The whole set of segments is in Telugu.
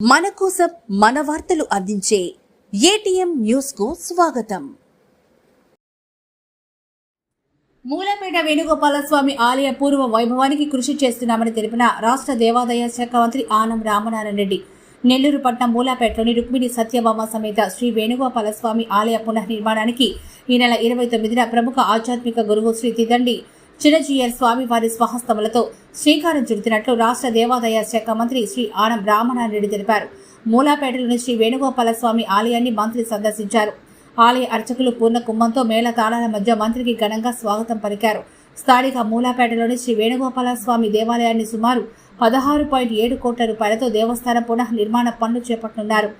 మన కోసం మన వార్తలు అందించే ఏటీఎం న్యూస్కు స్వాగతం. మూలపేట వేణుగోపాలస్వామి ఆలయ పూర్వ వైభవానికి కృషి చేస్తున్నామని తెలిపిన రాష్ట్ర దేవాదాయ శాఖ మంత్రి ఆనం రామనారాయణ రెడ్డి. నెల్లూరు పట్నం మూలాపేటలోని రుక్మిణి సత్యభామ సమేత శ్రీ వేణుగోపాలస్వామి ఆలయ పునర్నిర్మాణానికి ఈ నెల ఇరవై తొమ్మిదిన ప్రముఖ ఆధ్యాత్మిక గురువు శ్రీ తిదండి చిన్నజీయర్ స్వామివారి స్వహస్తములతో శ్రీకారం చుడుతున్నట్లు రాష్ట్ర దేవాదాయ శాఖ మంత్రి శ్రీ ఆనం రామనారాయణ రెడ్డి తెలిపారు. మూలాపేటలోని శ్రీ వేణుగోపాల స్వామి ఆలయాన్ని మంత్రి సందర్శించారు. ఆలయ అర్చకులు పూర్ణ కుంభంతో మేళ తాళాల మధ్య మంత్రికి ఘనంగా స్వాగతం పలికారు. స్థానిక మూలాపేటలోని శ్రీ వేణుగోపాల స్వామి దేవాలయాన్ని సుమారు పదహారు పాయింట్ ఏడు కోట్ల రూపాయలతో దేవస్థానం పునః నిర్మాణ పనులు చేపట్టనున్నారు.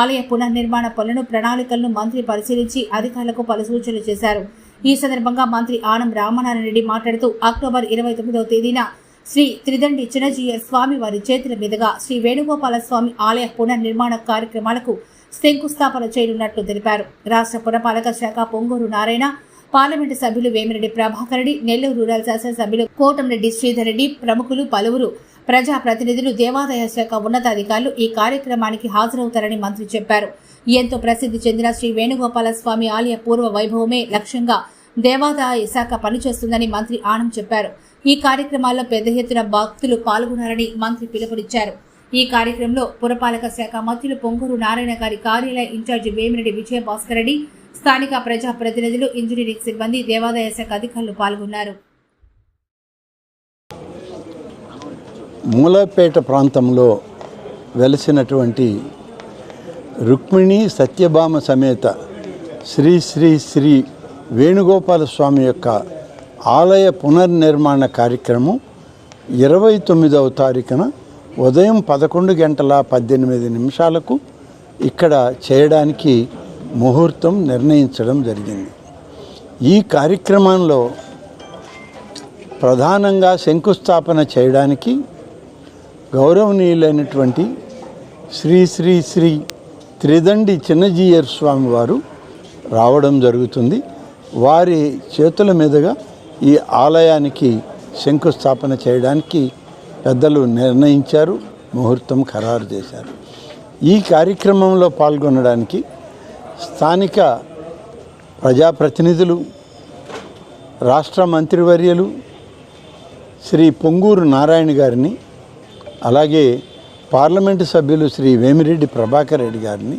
ఆలయ పునర్నిర్మాణ పనులను ప్రణాళికలను మంత్రి పరిశీలించి అధికారులకు పలు సూచనలు చేశారు. ఈ సందర్భంగా మంత్రి ఆనం రామనారాయణ రెడ్డి మాట్లాడుతూ అక్టోబర్ ఇరవై తొమ్మిదవ తేదీన శ్రీ త్రిదండి చిన్నజీయ స్వామి వారి చేతుల మీదుగా శ్రీ వేణుగోపాల స్వామి ఆలయ పునర్నిర్మాణ కార్యక్రమాలకు శంకుస్థాపన చేయనున్నట్లు తెలిపారు. రాష్ట్ర పురపాలక శాఖ పొంగూరు నారాయణ పార్లమెంటు సభ్యులు వేమిరెడ్డి ప్రభాకర్ రెడ్డి నెల్లూరు రూరల్ శాసనసభ్యులు కోటంరెడ్డి శ్రీధర్ రెడ్డి ప్రముఖులు పలువురు ప్రజా ప్రతినిధులు దేవాదాయ శాఖ ఉన్నతాధికారులు ఈ కార్యక్రమానికి హాజరవుతారని మంత్రి చెప్పారు. ఎంతో ప్రసిద్ధి చెందిన శ్రీ వేణుగోపాల స్వామి ఆలయ పూర్వ వైభవమే లక్ష్యంగా దేవాదాయ శాఖ పనిచేస్తుందని మంత్రి ఆనం చెప్పారు. ఈ కార్యక్రమాల్లో పెద్ద ఎత్తున భక్తులు పాల్గొన్నారని మంత్రి పిలుపునిచ్చారు. ఈ కార్యక్రమంలో పురపాలక శాఖ మంత్రులు పొంగూరు నారాయణ గారి కార్యాలయ ఇన్ఛార్జి వేమిరెడ్డి విజయభాస్కర్ రెడ్డి స్థానిక ప్రజా ప్రతినిధులు ఇంజనీరింగ్ సిబ్బంది దేవాదాయ శాఖ అధికారులు పాల్గొన్నారు. మూలపేట ప్రాంతంలో వెలసినటువంటి రుక్మిణి సత్యభామ సమేత శ్రీ శ్రీ శ్రీ వేణుగోపాల స్వామి యొక్క ఆలయ పునర్నిర్మాణ కార్యక్రమం ఇరవై తొమ్మిదవ తారీఖున ఉదయం పదకొండు గంటల పద్దెనిమిది నిమిషాలకు ఇక్కడ చేయడానికి ముహూర్తం నిర్ణయించడం జరిగింది. ఈ కార్యక్రమంలో ప్రధానంగా శంకుస్థాపన చేయడానికి గౌరవనీయులైనటువంటి శ్రీ శ్రీ శ్రీ త్రిదండి చిన్నజీయర్ స్వామి వారు రావడం జరుగుతుంది. వారి చేతుల మీదుగా ఈ ఆలయానికి శంకుస్థాపన చేయడానికి పెద్దలు నిర్ణయించారు ముహూర్తం ఖరారు చేశారు. ఈ కార్యక్రమంలో పాల్గొనడానికి స్థానిక ప్రజాప్రతినిధులు రాష్ట్ర మంత్రివర్యులు శ్రీ పొంగూరు నారాయణ గారిని అలాగే పార్లమెంటు సభ్యులు శ్రీ వేమిరెడ్డి ప్రభాకర్ రెడ్డి గారిని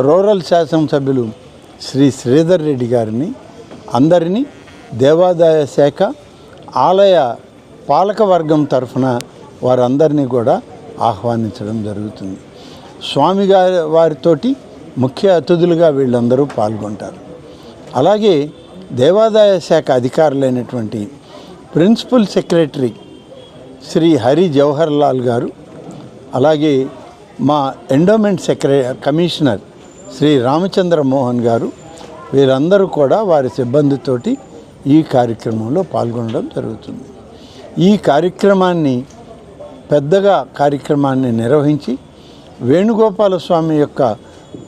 రూరల్ శాసనసభ్యులు శ్రీ శ్రీధర్ రెడ్డి గారిని అందరినీ దేవాదాయ శాఖ ఆలయ పాలకవర్గం తరఫున వారందరినీ కూడా ఆహ్వానించడం జరుగుతుంది. స్వామి గారి వారితోటి ముఖ్య అతిథులుగా వీళ్ళందరూ పాల్గొంటారు. అలాగే దేవాదాయ శాఖ అధికారులైనటువంటి ప్రిన్సిపల్ సెక్రటరీ శ్రీ హరి జవహర్ లాల్ గారు అలాగే మా endowment secretary commissioner Shri Ramachandra Mohan garu వీరందరూ కూడా వారి సిబ్బందితోటి ఈ కార్యక్రమంలో పాల్గొనడం జరుగుతుంది. ఈ కార్యక్రమాన్ని పెద్దగా కార్యక్రమాన్ని నిర్వహించి వేణుగోపాల స్వామి యొక్క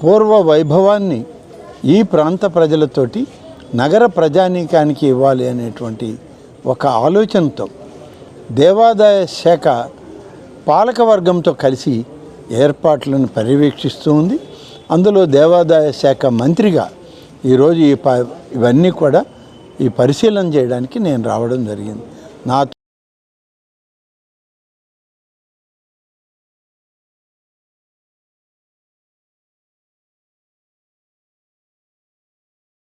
పూర్వ వైభవాన్ని ఈ ప్రాంత ప్రజలతోటి నగర ప్రజానీకానికి ఇవ్వాలి అనేటువంటి ఒక ఆలోచనతో దేవాదాయ శాఖ పాలకవర్గంతో కలిసి ఏర్పాట్లను పర్యవేక్షిస్తూ ఉంది. అందులో దేవాదాయ శాఖ మంత్రిగా ఈరోజు ఈ ప ఇవన్నీ కూడా ఈ పరిశీలన చేయడానికి నేను రావడం జరిగింది. నా